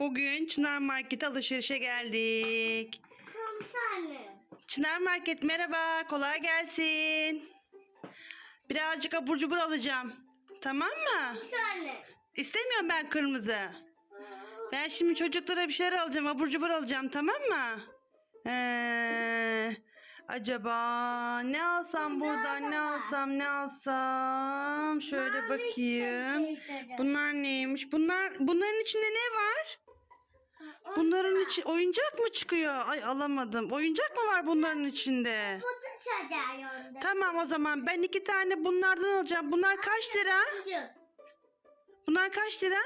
Bugün Çınar Market'e alışverişe geldik. Komiserim. Çınar Market merhaba, kolay gelsin. Birazcık abur cubur alacağım. Tamam mı? Komiserim. İstemiyorum ben kırmızı. Ben şimdi çocuklara bir şeyler alacağım, abur cubur alacağım tamam mı? Ee, acaba ne alsam buradan ne alsam ne alsam? Şöyle bakayım. Bunlar neymiş? Bunlar bunların içinde ne var? Bunların için oyuncak mı çıkıyor? Ay alamadım. Oyuncak mı var bunların içinde? Tamam o zaman ben iki tane bunlardan alacağım. Bunlar kaç lira? Bunlar kaç lira?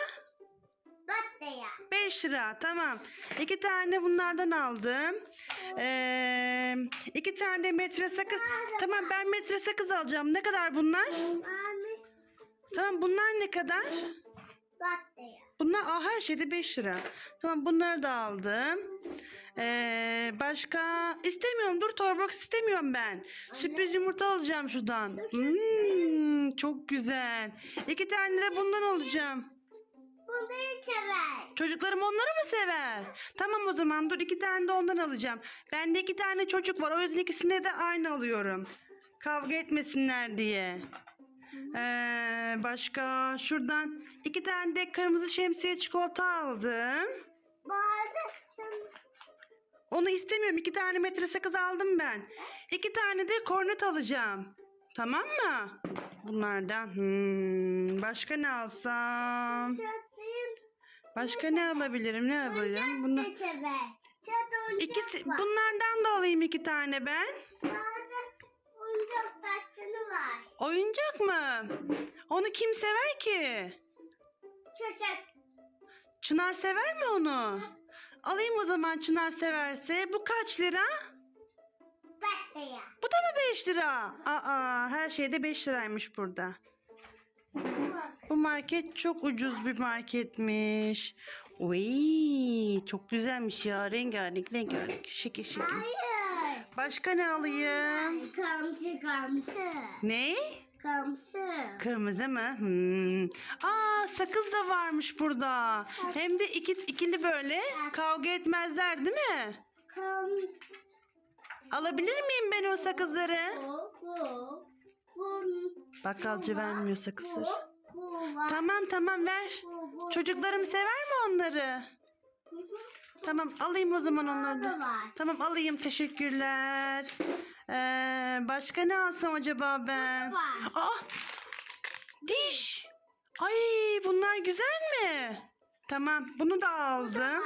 Battı ya. 5 lira tamam. İki tane bunlardan aldım. Ee, tane metre sakız. Tamam ben metre sakız alacağım. Ne kadar bunlar? Tamam bunlar ne kadar? Bunlar aa, her şeyde 5 lira. Tamam bunları da aldım. Ee, başka istemiyorum dur torbox istemiyorum ben. Sürpriz yumurta alacağım şuradan. Hmm, çok güzel. İki tane de bundan alacağım. Bunu sever. Çocuklarım onları mı sever? Tamam o zaman dur iki tane de ondan alacağım. Bende iki tane çocuk var o yüzden ikisine de aynı alıyorum. Kavga etmesinler diye. Ee, başka şuradan iki tane de kırmızı şemsiye çikolata aldım. Bazı Onu istemiyorum. iki tane metre sakız aldım ben. İki tane de kornet alacağım. Tamam mı? Bunlardan. Hmm, başka ne alsam? Başka ne alabilirim? Ne alabilirim? Oyuncak İkisi, bunlardan da alayım iki tane ben. Oyuncak var. Oyuncak mı? Onu kim sever ki? Çocuk. Çınar sever mi onu? Alayım o zaman Çınar severse. Bu kaç lira? Battı ya. Bu da mı 5 lira? Aa, her şeyde 5 liraymış burada. Bu market çok ucuz bir marketmiş. Uy, çok güzelmiş ya. Rengarenk rengarenk. Şekil şekil. Hayır. Başka ne alayım? Kamsı kamsı. Ne? Kamsı. Kırmızı mı? Hmm. Aa sakız da varmış burada. Hem de iki, ikili böyle kavga etmezler değil mi? Kamsı. Alabilir miyim ben o sakızları? Bu. Bu. Bu. Bakkalcı vermiyor sakızları. Tamam tamam ver. Çocuklarım sever mi onları? Tamam alayım o zaman onları da. Tamam alayım teşekkürler. Ee, başka ne alsam acaba ben? var. Ah! Diş. Ay bunlar güzel mi? Tamam bunu da aldım.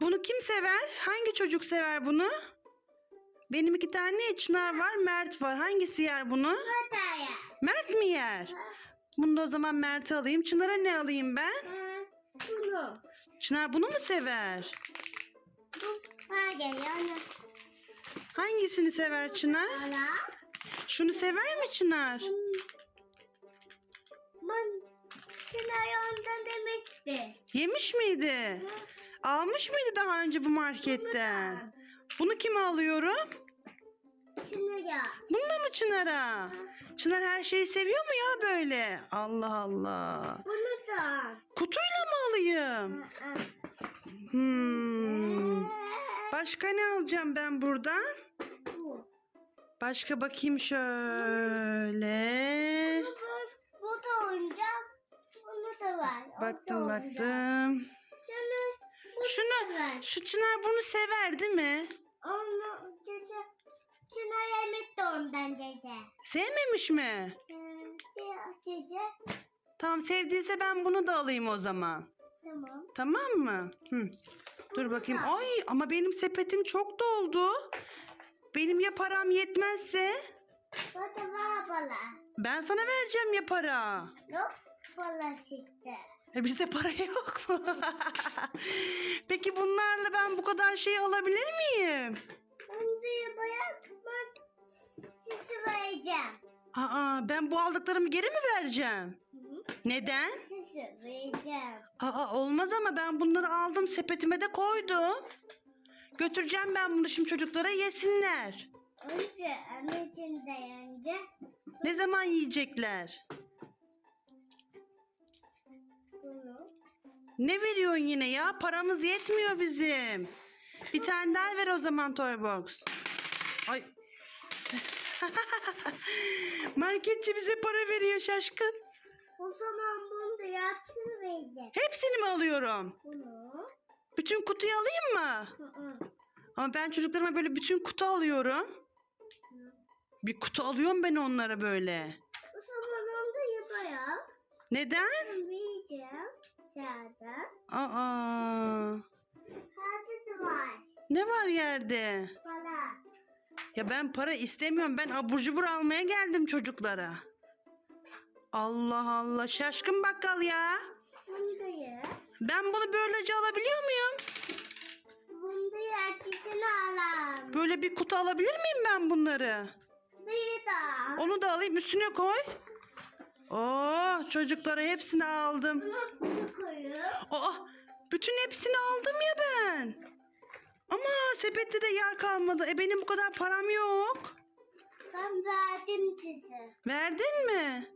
Bunu kim sever? Hangi çocuk sever bunu? Benim iki tane Çınar var, Mert var. Hangisi yer bunu? Mert mi yer? Bunu da o zaman Mert'e alayım. Çınar'a ne alayım ben? Bunu. Çınar bunu mu sever? Bu. Hangisini sever Çınar? Şunu sever mi Çınar? Ben Şunay ondan demişti. Yemiş miydi? Almış mıydı daha önce bu marketten? Bunu kime alıyorum? Şunaya. Bunu da mı Çınar'a? Çınar her şeyi seviyor mu ya böyle? Allah Allah. Bunu da. Kutuyla mı alayım? Hmm. Başka ne alacağım ben buradan? Bu. Başka bakayım şöyle. Bu, bu da oyuncak. Bunu da var. Baktım baktım. Şunu. Bunu Şunu, şu Çınar bunu sever değil mi? Onu. Şuna yemek de ondan cese. Sevmemiş mi? Cese. Tamam sevdiyse ben bunu da alayım o zaman. Tamam. Tamam mı? Hı. Dur bakayım. Ay ama benim sepetim çok doldu. Benim ya param yetmezse Bu da var bala. ben sana vereceğim ya para. Yok bala çıktı. E bizde para yok mu? Peki bunlarla ben bu kadar şey alabilir miyim? Ben sizi vereceğim. Aa ben bu aldıklarımı geri mi vereceğim? Hı? Neden? Sizi vereceğim. Aa olmaz ama ben bunları aldım sepetime de koydum. Götüreceğim ben bunu şimdi çocuklara yesinler. Önce anneciğim de önce Ne zaman yiyecekler? bunu Ne veriyorsun yine ya? Paramız yetmiyor bizim. Bir tane daha ver o zaman Toybox. Ay. Marketçi bize para veriyor şaşkın. O zaman bunu da yapsın vereceğim. Hepsini mi alıyorum? Bunu. Bütün kutuyu alayım mı? Hı hı. Ama ben çocuklarıma böyle bütün kutu alıyorum. Bir kutu alıyorum ben onlara böyle. O zaman onu da yapayım. Neden? Vereceğim. Çağdan. Aa. Hadi de var. Ne var yerde? Ya ben para istemiyorum. Ben abur cubur almaya geldim çocuklara. Allah Allah. Şaşkın bakkal ya. Bunu da ye. Ben bunu böylece alabiliyor muyum? Bunu da yerçisini alalım. Böyle bir kutu alabilir miyim ben bunları? Dayı da. Onu da alayım üstüne koy. Oh çocuklara hepsini aldım. Bunu koyup. Aa bütün hepsini aldım ya ben. Ama sepette de yer kalmadı. E benim bu kadar param yok. Ben verdim size. Verdin mi?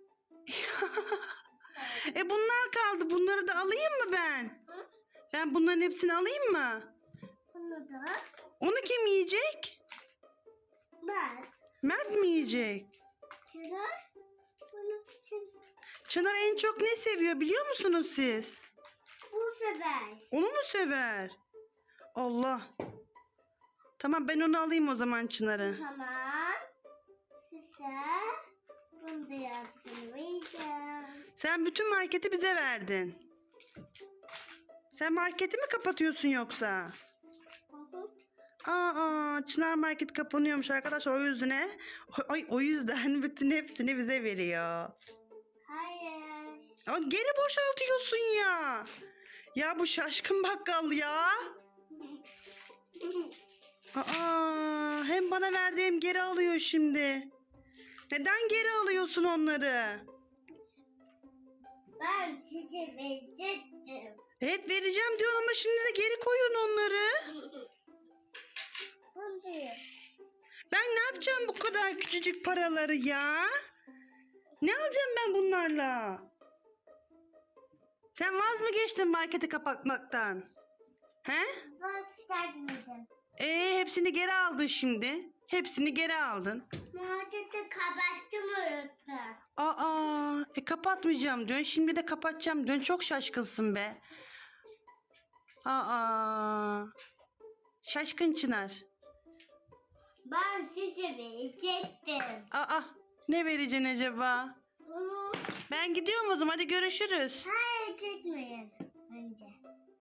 e bunlar kaldı. Bunları da alayım mı ben? Ben bunların hepsini alayım mı? Bunu da Onu kim yiyecek? ben. Mert mi yiyecek? Çınar. Bunu için Çınar en çok ne seviyor biliyor musunuz siz? bu sefer. Onu mu sever? Allah. Tamam ben onu alayım o zaman Çınar'ı. Tamam. Size bunu da vereceğim. Sen bütün marketi bize verdin. Sen marketi mi kapatıyorsun yoksa? Aa, Çınar Market kapanıyormuş arkadaşlar o yüzden ay o yüzden bütün hepsini bize veriyor. Hayır. Ama geri boşaltıyorsun ya. Ya bu şaşkın bakkal ya. Aa, hem bana verdi hem geri alıyor şimdi. Neden geri alıyorsun onları? ben size verecektim. Evet vereceğim diyorsun ama şimdi de geri koyun onları. Bunu. Ben ne yapacağım bu kadar küçücük paraları ya? Ne alacağım ben bunlarla? Sen vaz mı geçtin marketi kapatmaktan? He? Göstermedim. Ee hepsini geri aldın şimdi. Hepsini geri aldın. Marketi kapattım unuttum. Aa, e kapatmayacağım diyorsun. Şimdi de kapatacağım diyorsun. Çok şaşkınsın be. Aa. Şaşkın Çınar. Ben size verecektim. Aa, ne vereceksin acaba? Bunu Ben gidiyorum o zaman. Hadi görüşürüz. hayır çekmeyin.